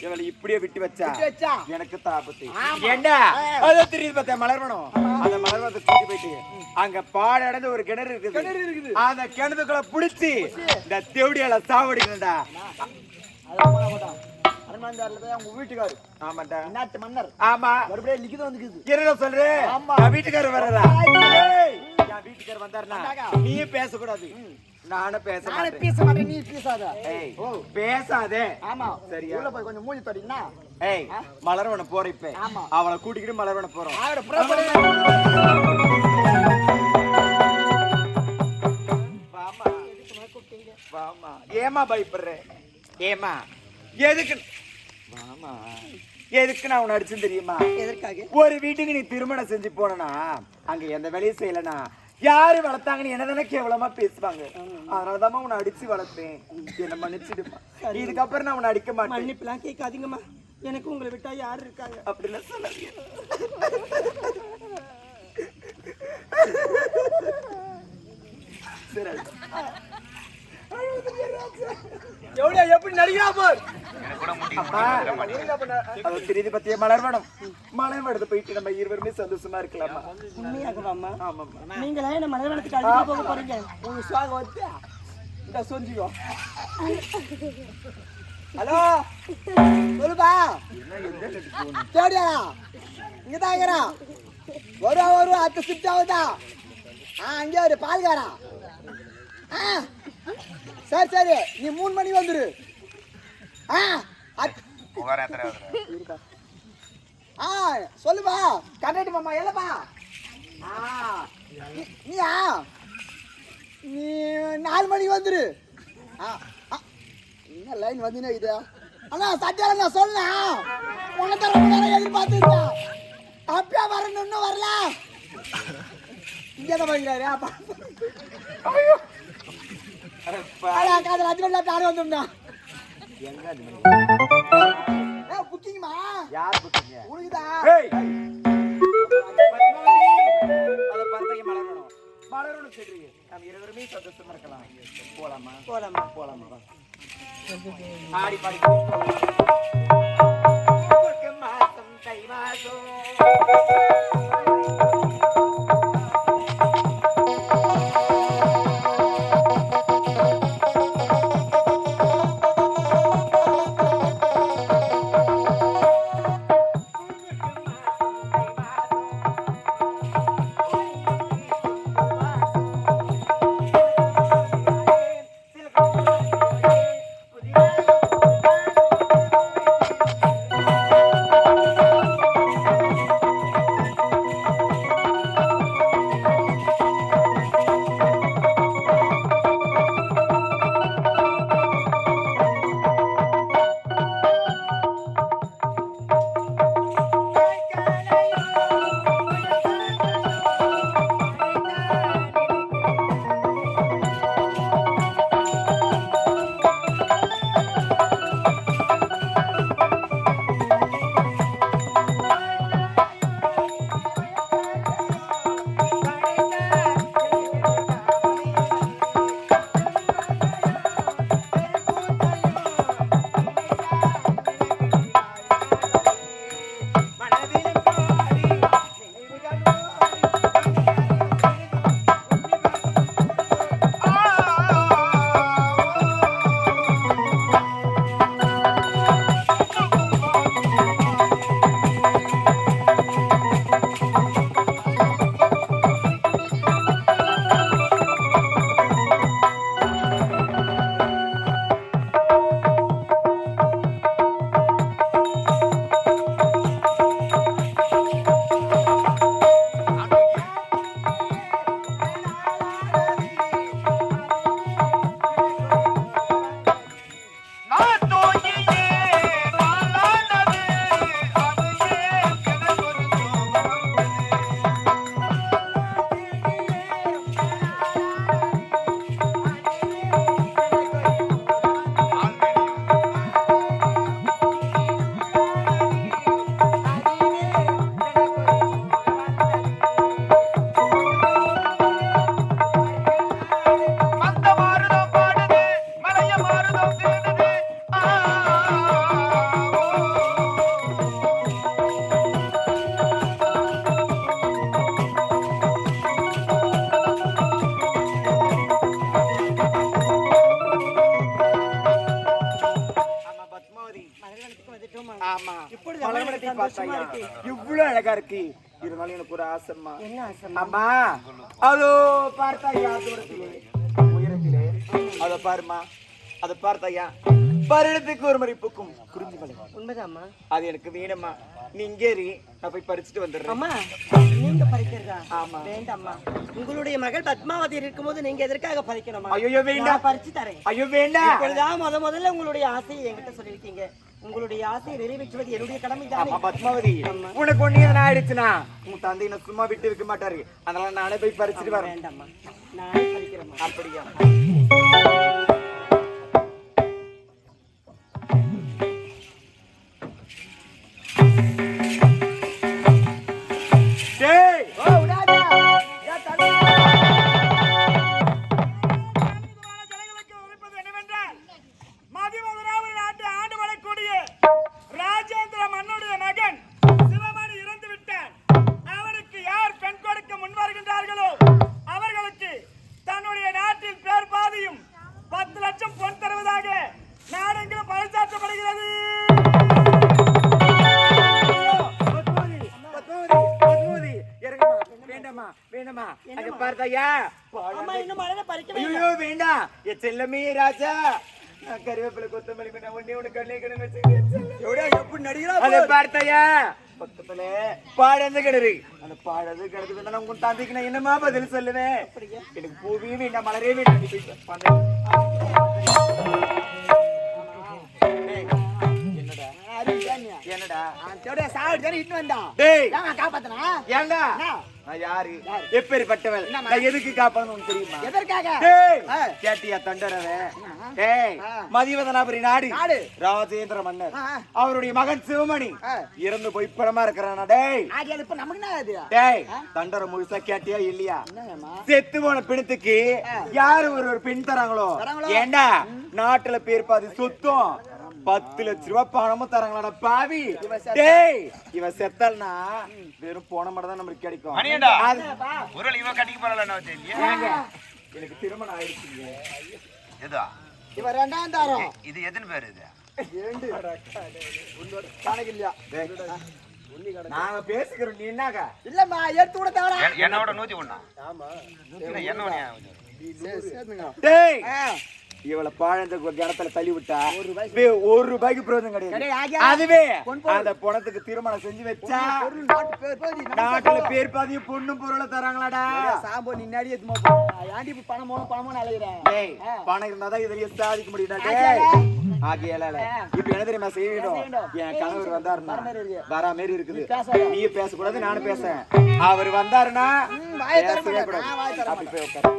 இவளை இப்படியே விட்டு வச்சா? எனக்கு தாபத்து. ஏண்டா? ஆ. அத தெரியுது பார்த்தா மலர்வனம்? அந்த மலர்வனத்தை தூக்கி போயிட்டு அங்க பாடு அடைந்து ஒரு கிணறு இருக்குது. கிணறு இருக்குது. அந்த கிணத்துக்குள்ள புடிச்சு இந்த தேவடியால சாவடிக்கணும்டா. என்ன வீட்டுக்காரர் என் வீட்டுக்காரர் வந்தாருனா வந்தாங்க. நீயும் பேசக்கூடாது. நானும் பேச நானே மாட்டேன். பேச மாட்டேன் நீ பேசாத ஏய் ஓ. பேசாதே. ஆமா. சரியா? உள்ள போய் கொஞ்சம் மூஞ்சி தொடங்கினா ஏய் மலர்வன போற இப்ப. ஆமா. அவளை கூட்டிக்கிட்டு மலர்வன போறோம். ஏமா பயப்படுற? ஏமா எதுக்கு? வாமா. எதுக்கு நான் உன்னை அடிச்சேன் தெரியுமா? எதற்காக? ஒரு வீட்டுக்கு நீ திருமணம் செஞ்சு போனா அங்க எந்த வேலையும் செய்யலனா? யாரு வளர்த்தாங்கன்னு என்ன தானே கேவலமா பேசுவாங்க. அதனாலதான் உன்னை அடிச்சு வளர்த்தேன். என்ன மன்னிச்சிடுமா இதுக்கப்புறம் நான் உன்னை அடிக்க மாட்டேன். மன்னிப்புலாம் கேட்காதீங்கம்மா. எனக்கு உங்களை விட்டா யாரு இருக்காங்க? அப்படிலாம் சொல்லாதீங்க. எப்படி நடிகா பார்? அம்மா, அது தெரியுது பத்திய மலர்வனம் மலர்வனத்தை போயிட்டு நம்ம இருவருமே சந்தோஷமா இருக்கலாமா? உண்மையாகவாம்மா ஆமாம்மா. நீங்களா என்ன மலையாளத்துக்கு அடிக்க போக போறீங்க? உங்க சுவாக வச்சு இந்த சொஞ்சிக்கோ ஹலோ? சொல்லுப்பா. தேடியா இங்க தான் இருக்கிறான் வருவா வருவா அத்தை ஷிஃப்ட் ஆகுதா ஆ அங்கே ஒரு பால்காரா. ஆ. சரி சரி. நீ மூணு மணிக்கு வந்துரு. ஆ. ஆ சொல்லுப்பா. கண்டக்டர் மாமா எல்லப்பா. ஆ நீ- நீயா? நீ நாலு மணிக்கு வந்துரு. ஆ ஆ. என்ன லைன் வந்துனே இது? அண்ணா சட்டியால நான் சொன்னேன் தர ரொம்ப நேரம் எதிர்பார்த்துருந்தேன் அப்பயா வரணும் இன்னும் வரல. இங்கே தான் வாங்கிறாரு அப்பா அடா காதல் அஞ்சு மணி நேரத்தில் ஆடு வந்துருந்தா. எங்க அது? புக்கிங்மா யார் புக்கிங்க? உனக்குதா? ஏய்! அத பந்தங்க மலர்வனம் மலர்வனம் சொல்றீங்க. நம்ம இருவருமே சந்தோஷமா இருக்கலாம். போலாமா? போலாமா? போலாமா. ஆடி பாடி. பார்த்தாயா இவ்வளவு அழகா இருக்கு. இருந்தாலும் எனக்கு ஒரு ஆசைம்மா அம்மா. அதோ பார்த்தாயா உயரத்திலே. அதோ பாருமா அதை பார்த்தாயா பருடத்துக்கு ஒரு முறை பூக்கும் குறிஞ்சி மலை. உண்மைதாம்மா. அது எனக்கு வேணும்மா. நீ இங்கே இரு. நான் போய் பறிச்சுட்டு வந்துடுறேன். அம்மா நீங்க பறிக்கிறதா? ஆமா. வேண்டாம்மா. உங்களுடைய மகள் பத்மாவதி இருக்கும்போது நீங்க எதற்காக பறிக்கணுமா ஐயோ வேண்டாம். பறிச்சு தரேன். ஐயோ வேண்டாம். முத முதல்ல உங்களுடைய ஆசையை என்கிட்ட சொல்லியிருக்கீங்க. உங்களுடைய ஆசையை நிறைவேற்றுவது என்னுடைய கடமை ஆமா பத்மாவதி. உனக்கு ஒண்ணு எதனா ஆயிடுச்சுன்னா? உன் தந்தை என்ன சும்மா விட்டு வைக்க மாட்டாரு. அதனால நானே போய் பறிச்சுட்டு வரேன். வேண்டாம்மா. நானே பறிக்கிறேம்மா. அப்படியா? பார்த்தாயா அம்மா இன்னும் மழை பறிக்கவே இல்லை. ஐயோ வேண்டாம் என் செல்லமே ராஜா. நான் கருவேப்பிலை கொத்தமல்லி பண்ண ஒண்ணே ஒண்ணு கண்ணே கண்ணு எவ்வளோ எப்படி நடிக்கிறா அதை பார்த்தாயா பக்கத்துல அந்த பாழது கிணறு வேணா உங்க தந்தைக்கு நான் என்னமா பதில் சொல்லுவேன்? எனக்கு பூவே வேண்டாம் மலரே வேண்டாம். என்னடா? என்னடா? தேவடியா சாவடி தானே இட்டு வந்தா டேய். ஏன் காப்பாத்தனா ஏண்டா நான் யாரு? எப்பேற்பட்டவள்? நான் எதுக்கு காப்பான்னு தெரியுமா? எதற்காக? டேய் ஆ. கேட்டியா தண்டரவே? டேய் மதிவதனாபுரி நாடு. நாடு. ராஜேந்திர மன்னர். அவருடைய மகன் சிவமணி. இறந்து போய் படமா இருக்கிறானா டேய்? டேய் தண்டரை முழுசா கேட்டியா இல்லையா? செத்து போன பிணத்துக்கு யாரு ஒரு தராங்களோ? தராங்களோ? ஏண்டா? நாட்டுல பேர் பாதி சொத்தும். பத்து லட்ச ரூபாய் பணமும் தராங்களாடா பாவி டேய் இவன் செத்தல்னா வெறும் போன மட்டும் தான் நமக்கு கிடைக்கும் ஒரு இவ கட்டிக்கு எனக்கு திருமணம் ஆயிடுச்சுங்க எதா இவன் ரெண்டாம் தாரம் இது எத்தனை பேர் இது கணக்கு இல்லையா நாங்க பேசிக்கிறோம் நீ என்னங்க இல்லம்மா எடுத்து கூட தேவடா என்னோட நூத்தி ஒண்ணா என்ன ஒண்ணா டேய். இவள பாழந்த கிணத்துல தள்ளி விட்டா ஒரு ரூபாய்க்கு பிரயோஜனம் கிடையாது? அதுவே. அந்த பணத்துக்கு திருமணம் செஞ்சு வச்சா நாட்டுல பேர் பாதியும் பொண்ணும் பொருளை தராங்களாடா? சாம்போ நின்னாடி எதுமா போ ஏன்டி இப்ப பணம் போன பணமும் அலையிறேன் பணம் இருந்தாதான் இதுலயே சாதிக்க முடியும்டா. ஆகியால? இப்ப என்ன தெரியுமா செய்யணும்? செய்யணும்? என் கணவர் வந்தாருன்னா வர மாதிரி இருக்குது. நீ பேசக்கூடாது நானும் பேசுறேன். அவர் வந்தாருன்னா அப்படி போய் உட்காரு.